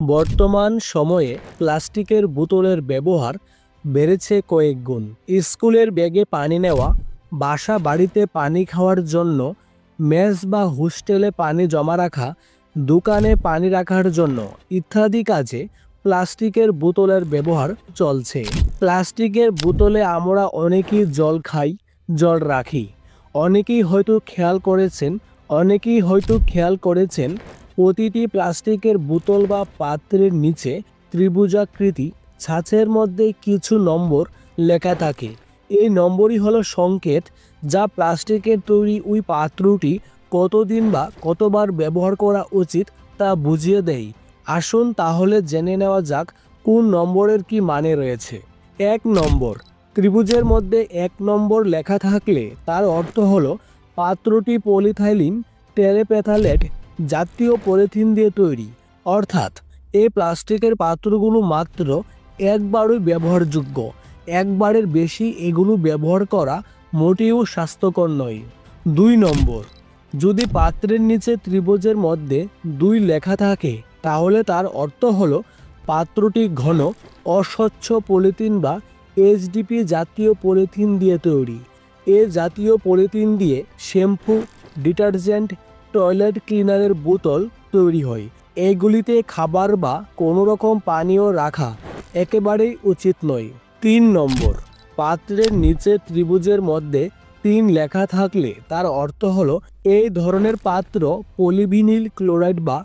বর্তমান সময়ে প্লাস্টিকের বোতলের ব্যবহার বেড়েছে কয়েক গুণ। স্কুলের ব্যাগে পানি নেওয়া, বাসা বাড়িতে পানি খাওয়ার জন্য, মেস বা হোস্টেলে পানি জমা রাখা, দোকানে পানি রাখার জন্য ইত্যাদি কাজে প্লাস্টিকের বোতলের ব্যবহার চলছে। প্লাস্টিকের বোতলে আমরা অনেকেই জল খাই, জল রাখি। অনেকেই হয়তো খেয়াল করেছেন, অনেকেই হয়তো খেয়াল করেছেন প্রতিটি প্লাস্টিকের বোতল বা পাত্রের নিচে ত্রিভুজাকৃতি। ছাঁচের মধ্যে কিছু নম্বর লেখা থাকে। এই নম্বরই হলো সংকেত, যা প্লাস্টিকের তৈরি ওই পাত্রটি কতদিন বা কতবার ব্যবহার করা উচিত তা বুঝিয়ে দেয়। আসুন তাহলে জেনে নেওয়া যাক কোন নম্বরের কি মানে রয়েছে। এক নম্বর, ত্রিভুজের মধ্যে এক নম্বর লেখা থাকলে তার অর্থ হলো পাত্রটি পলিথাইলিন টেরেপ্যাথালেট জাতীয় পলিথিন দিয়ে তৈরি। অর্থাৎ, এই প্লাস্টিকের পাত্রগুলো মাত্র একবারই ব্যবহারযোগ্য। একবারের বেশি এগুলো ব্যবহার করা মোটেও স্বাস্থ্যকর নয়। দুই নম্বর, যদি পাত্রের নিচে ত্রিভুজের মধ্যে দুই লেখা থাকে, তাহলে তার অর্থ হল পাত্রটি ঘন, অস্বচ্ছ পলিথিন বা এইচডিপি জাতীয় পলিথিন দিয়ে তৈরি। এ জাতীয় পলিথিন দিয়ে শ্যাম্পু, ডিটারজেন্ট টয়লেট ক্লিনারের বোতল তৈরি হয়। এগুলিতে খাবার বা কোনো রকম পানীয় রাখা একেবারেই উচিত নয়। তিন নম্বর, পাত্রের নিচে ত্রিভুজের মধ্যে তিন লেখা থাকলে তার অর্থ হলো এই ধরনের পাত্র পলিভিনিল ক্লোরাইড বা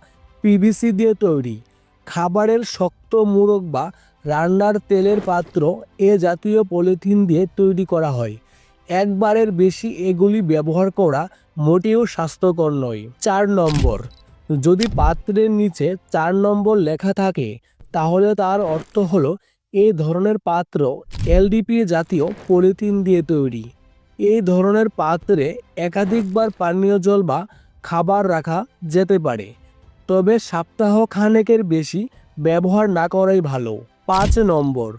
পিভিসি দিয়ে তৈরি। খাবারের শক্ত মুরগ বা রান্নার তেলের পাত্র এ জাতীয় পলিথিন দিয়ে তৈরি করা হয়। একবারের বেশি এগুলি ব্যবহার করা মোটেও স্বাস্থ্যকর নয়। চার নম্বর, যদি পাত্রের নিচে চার নম্বর লেখা থাকে, তাহলে তার অর্থ হলো এই ধরনের পাত্র এলডিপি জাতীয় পলিথিন দিয়ে তৈরি। এই ধরনের পাত্রে একাধিকবার পানীয় জল বা খাবার রাখা যেতে পারে, তবে সপ্তাহ খানেকের বেশি ব্যবহার না করাই ভালো। পাঁচ নম্বর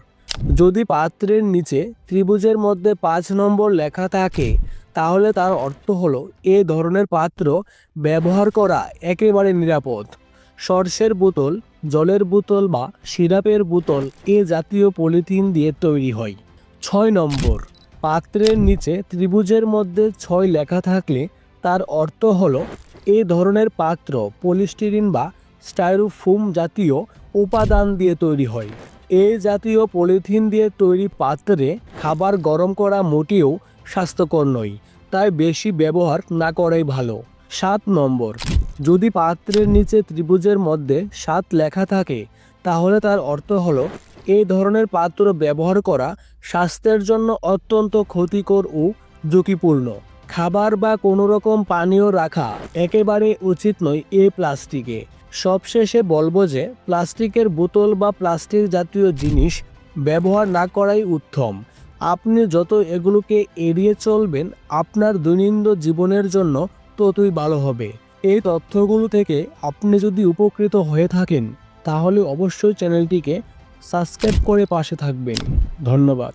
যদি পাত্রের নিচে ত্রিভুজের মধ্যে পাঁচ নম্বর লেখা থাকে, তাহলে তার অর্থ হলো, এ ধরনের পাত্র ব্যবহার করা একেবারে নিরাপদ। সর্ষের বোতল, জলের বোতল বা সিরাপের বোতল এ জাতীয় পলিথিন দিয়ে তৈরি হয়। ছয় নম্বর, পাত্রের নিচে ত্রিভুজের মধ্যে ছয় লেখা থাকলে তার অর্থ হলো, এ ধরনের পাত্র পলিস্টিরিন বা স্টাইরোফোম জাতীয় উপাদান দিয়ে তৈরি হয়। এ জাতীয় পলিথিন দিয়ে তৈরি পাত্রে খাবার গরম করা মোটেও স্বাস্থ্যকর নয়, তাই বেশি ব্যবহার না করাই ভালো। সাত নম্বর, যদি পাত্রের নিচে ত্রিভুজের মধ্যে সাত লেখা থাকে, তাহলে তার অর্থ হলো এই ধরনের পাত্র ব্যবহার করা স্বাস্থ্যের জন্য অত্যন্ত ক্ষতিকর ও ঝুঁকিপূর্ণ। খাবার বা কোনো রকম পানীয় রাখা একেবারে উচিত নয় এই প্লাস্টিকে। সবশেষে বলব যে প্লাস্টিকের বোতল বা প্লাস্টিক জাতীয় জিনিস ব্যবহার না করাই উত্তম। আপনি যত এগুলোকে এড়িয়ে চলবেন, আপনার দৈনন্দিন জীবনের জন্য ততই ভালো হবে। এই তথ্যগুলো থেকে আপনি যদি উপকৃত হয়ে থাকেন, তাহলে অবশ্যই চ্যানেলটিকে সাবস্ক্রাইব করে পাশে থাকবেন। ধন্যবাদ।